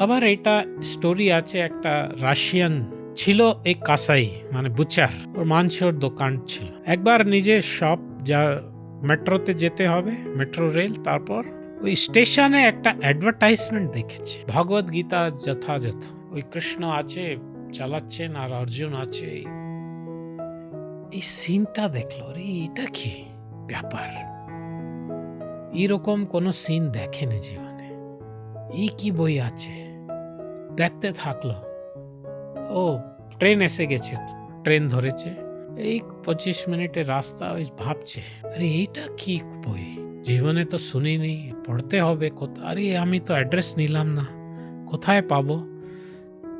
আবার এটা স্টোরি আছে একটা রাশিয়ান ছিল, এই কাসাই মানে বুচার ওর মাংসর দোকান ছিল। একবার নিজের শপ যা মেট্রোতে যেতে হবে মেট্রো রেল তারপর ওই স্টেশনে একটা অ্যাডভার্টাইজমেন্ট দেখেছে। ভগবত গীতা যথাযথ। ওই কৃষ্ণ আছে, চালাচ্ছেন আর অর্জুন আছে। এই সিনটা দেখল রে এটা কি ব্যাপার? এরকম কোনো সিন দেখেনি জীবনে। এই কি বই আছে? দেখতে থাকল। ও, ট্রেন এসে গেছে, ট্রেন ধরেছে। এই পঁচিশ মিনিটের রাস্তা ওই ভাবছে, আরে, এইটা কি বই? জীবনে তো শুনিনি, পড়তে হবে কোথা আরে, আমি তো অ্যাড্রেস নিলাম না, কোথায় পাবো?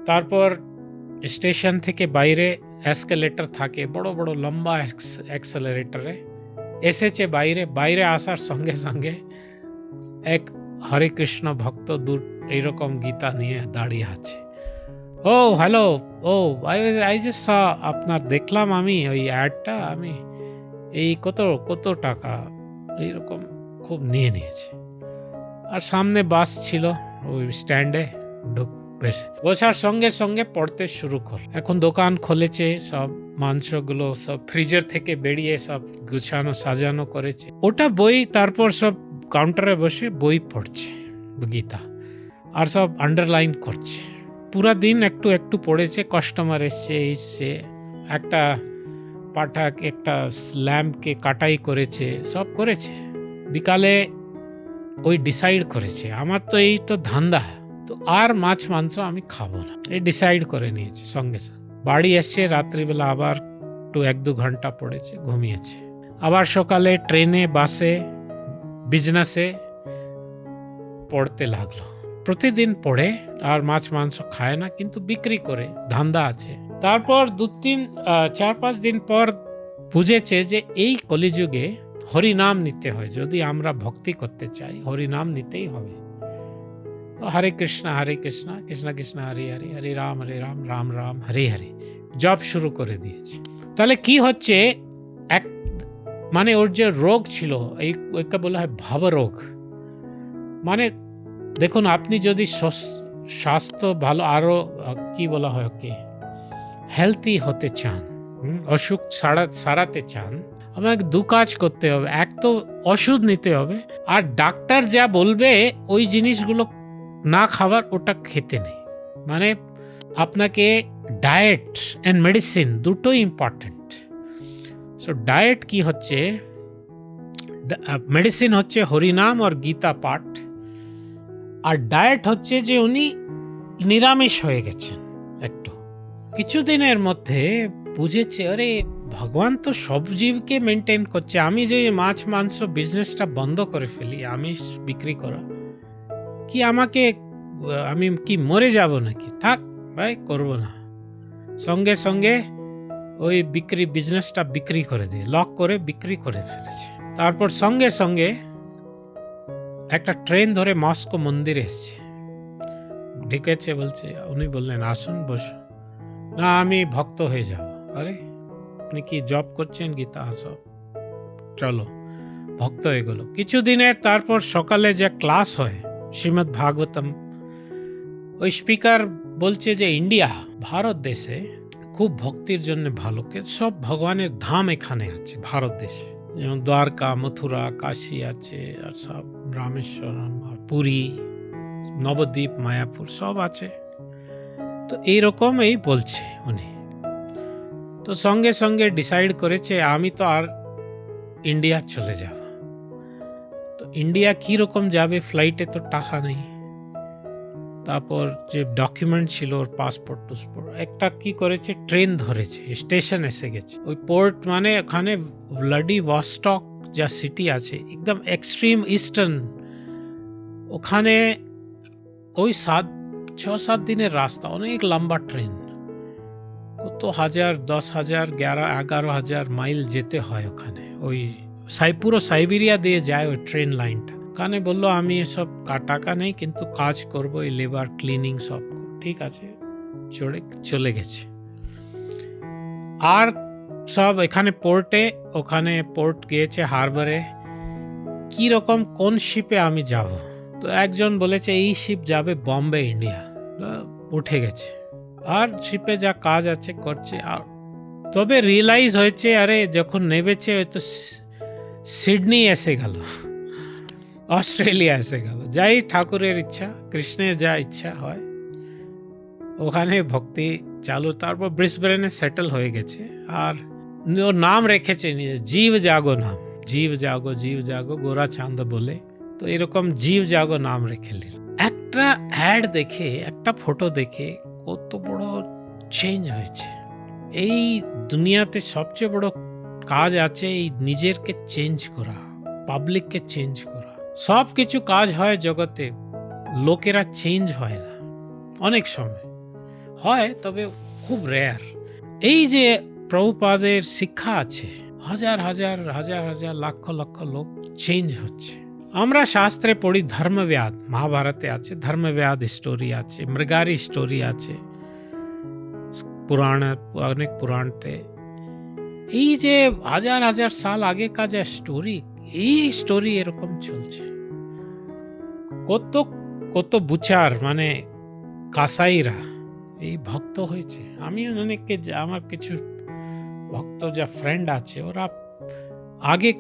তারপর স্টেশন থেকে বাইরে এসকেলেটর থাকে, বড় বড়, লম্বা অ্যাক্সেলারেটরে এসেছে বাইরে বাইরে আসার সঙ্গে সঙ্গে এক হরে কৃষ্ণ ভক্ত দূর এইরকম গীতা নিয়ে দাঁড়িয়ে আছে। ও হ্যালো ও আই আই যে স আপনার দেখলাম আমি ওই অ্যাডটা আমি এই কত কত টাকা, এইরকম খুব নিয়ে নিয়েছে। আর সামনে বাস ছিল, ওই স্ট্যান্ডে ঢুক, বেশে। বসার সঙ্গে সঙ্গে পড়তে শুরু কর এখন দোকান খুলেছে, সব মাংসগুলো সব ফ্রিজের থেকে বেরিয়ে সব গুছানো, সাজানো করেছে। ওটা বই, তারপর সব কাউন্টারে বসে বই পড়ছে, গীতা, আর সব আন্ডারলাইন করছে। পুরা দিন একটু একটু পড়েছে কাস্টমার এসছে এসছে, একটা পাঠাক একটা ল্যাম্পকে কাটাই করেছে, সব করেছে। বিকালে ওই ডিসাইড করেছে, আমার তো এই তো ধান্দা, তো আর মাছ মাংস আমি খাব না। এই ডিসাইড করে নিয়েছে সঙ্গে সঙ্গে। বাড়ি এসছে, রাত্রিবেলা আবার একটু এক দু ঘণ্টা পড়েছে, ঘুমিয়েছে। আবার সকালে ট্রেনে বাসে বিজনেসে পড়তে লাগল। প্রতিদিন পড়ে, আর মাছ, মাংস খায় না, কিন্তু বিক্রি করে, ধান্দা আছে। তারপর দু তিন চার, পাঁচ দিন পর বুঝেছে যে এই কলিযুগে হরিনাম নিতে হয়। যদি আমরা ভক্তি করতে চাই, হরিনাম নিতেই হবে। হরে কৃষ্ণ হরে কৃষ্ণ কৃষ্ণ কৃষ্ণ, হরে হরে হরে রাম হরে রাম রাম রাম, হরে হরে। জব শুরু করে দিয়েছে। তাহলে কি হচ্ছে? এক মানে ওর যে রোগ ছিল, এই একে বলা হয় ভাবরোগ মানে দেখুন, আপনি যদি স্বাস্থ্য ভালো আরও কি বলা হয় ওকে হেলদি হতে চান অসুখ সারা, সারাতে চান, আমাকে দু কাজ করতে হবে। এক তো ওষুধ নিতে হবে, আর ডাক্তার যা বলবে, ওই জিনিসগুলো না খাবার ওটা খেতে নেই। মানে আপনাকে ডায়েট অ্যান্ড মেডিসিন দুটোই ইম্পর্ট্যান্ট সো ডায়েট কি হচ্ছে মেডিসিন হচ্ছে হরিনাম আর গীতা পাঠ। আর ডায়েট হচ্ছে যে উনি নিরামিষ হয়ে গেছেন একটু। কিছুদিনের মধ্যে বুঝেছে, আরে, ভগবান তো সব জীবকে মেনটেন করছে। আমি যে মাছ, মাংস বিজনেসটা বন্ধ করে ফেলি, আমিষ বিক্রি করা। কি আমাকে আমি কি মরে যাব নাকি? থাক, ভাই, করব না। সঙ্গে সঙ্গে ওই বিক্রি বিজনেসটা বিক্রি করে দিয়ে লক করে বিক্রি করে ফেলেছে। তারপর সঙ্গে সঙ্গে একটা ট্রেন ধরে মস্কো মন্দিরে এসছে। ঢেকেছে বলছে, উনি বললেন, আসুন, বসুন। না, আমি ভক্ত হয়ে যাব। আরে, আপনি কি জব করছেন গীতা সব। চলো। ভক্ত হয়ে গেল। কিছুদিনের তারপর সকালে যে ক্লাস হয়, শ্রীমদ্ ভাগবতম, ওই স্পিকার বলছে যে, ইন্ডিয়া, ভারত দেশে খুব ভক্তির জন্য ভালো। সব ভগবানের ধাম এখানে আছে, ভারত দেশে। যেমন দ্বারকা, মথুরা, কাশী আছে, আর সব রামেশ্বরম, আর পুরী, নবদ্বীপ, মায়াপুর সব আছে। তো এইরকম এই বলছে উনি। তো সঙ্গে সঙ্গে ডিসাইড করেছে, আমি তো আর ইন্ডিয়া চলে যাব। তো ইন্ডিয়া কি রকম যাবে ফ্লাইটে তো টাকা নেই। তারপর যে ডকুমেন্ট ছিল ওর পাসপোর্ট টুসপোর্ট, একটা কি করেছে? ট্রেন ধরেছে স্টেশন এসে গেছে। ওই পোর্ট মানে ওখানে ব্লাডি ওয়াস্টক যা সিটি আছে, একদম এক্সট্রিম ইস্টার্ন ওখানে ওই সাত ছ সাত দিনের রাস্তা, অনেক লম্বা ট্রেন কত হাজার, দশ হাজার, এগারো এগারো হাজার মাইল যেতে হয় ওখানে। ওই সাই পুরো সাইবেরিয়া দিয়ে যায় ওই ট্রেন লাইনটা ওখানে বলল, আমি এসব টাকা নেই, কিন্তু কাজ করব এই লেবার ক্লিনিং সব। ঠিক আছে, চড়ে, চলে গেছে। আর সব এখানে পোর্টে ওখানে পোর্ট গিয়েছে হারবারে কি রকম, কোন শিপে আমি যাব? তো একজন বলেছে, এই শিপ যাবে বম্বে ইন্ডিয়া উঠে গেছে। আর শিপে যা কাজ আছে, করছে। আর তবে রিয়েলাইজ হয়েছে, আরে যখন নেবেছে, হয়তো সিডনি এসে গেল। অস্ট্রেলিয়া এসে গেল। যাই ঠাকুরের ইচ্ছা, কৃষ্ণের যা ইচ্ছা হয়, ওখানে ভক্তি চালু। তারপর ব্রিসবেনে সেটেল হয়ে গেছে। আর ওর নাম রেখেছে নিজে জীব জাগো নাম। জীব জাগো জীব জাগো গোরা চাঁদ বলে। তো এরকম জীব জাগো নাম রেখে নিল। একটা অ্যাড দেখে, একটা ফটো দেখে কত বড় চেঞ্জ হয়েছে। এই দুনিয়াতে সবচেয়ে বড় কাজ আছে এই নিজেরকে চেঞ্জ করা পাবলিককে চেঞ্জ করা। সব কিছু কাজ হয় জগতে, লোকেরা চেঞ্জ হয় না, অনেক সময়। হয়, তবে খুব রেয়ার এই যে প্রভুপাদের শিক্ষা আছে, হাজার হাজার হাজার হাজার, লক্ষ লক্ষ লোক চেঞ্জ হচ্ছে। আমরা শাস্ত্রে পড়ি ধর্মব্যাদ। মহাভারতে আছে, ধর্মব্যাদ স্টোরি আছে, মৃগারি স্টোরি আছে, পুরাণ, অনেক পুরাণতে। এই যে হাজার হাজার সাল আগেকার যে স্টোরি এই স্টোরি এরকম চলছে। কত কত বুচার মানে কাসাইরা এই ভক্ত হয়েছে। আমি অনেককে আমার কিছু ভক্ত যা ফ্রেন্ড আছে, ওরা আগে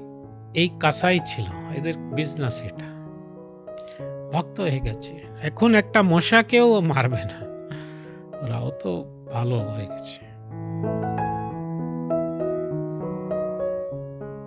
এই কাসাই ছিল, এদের বিজনেস এটা। ভক্ত হয়ে গেছে। এখন একটা মশাকেও মারবে না। ওরাও তো ভালো হয়ে গেছে।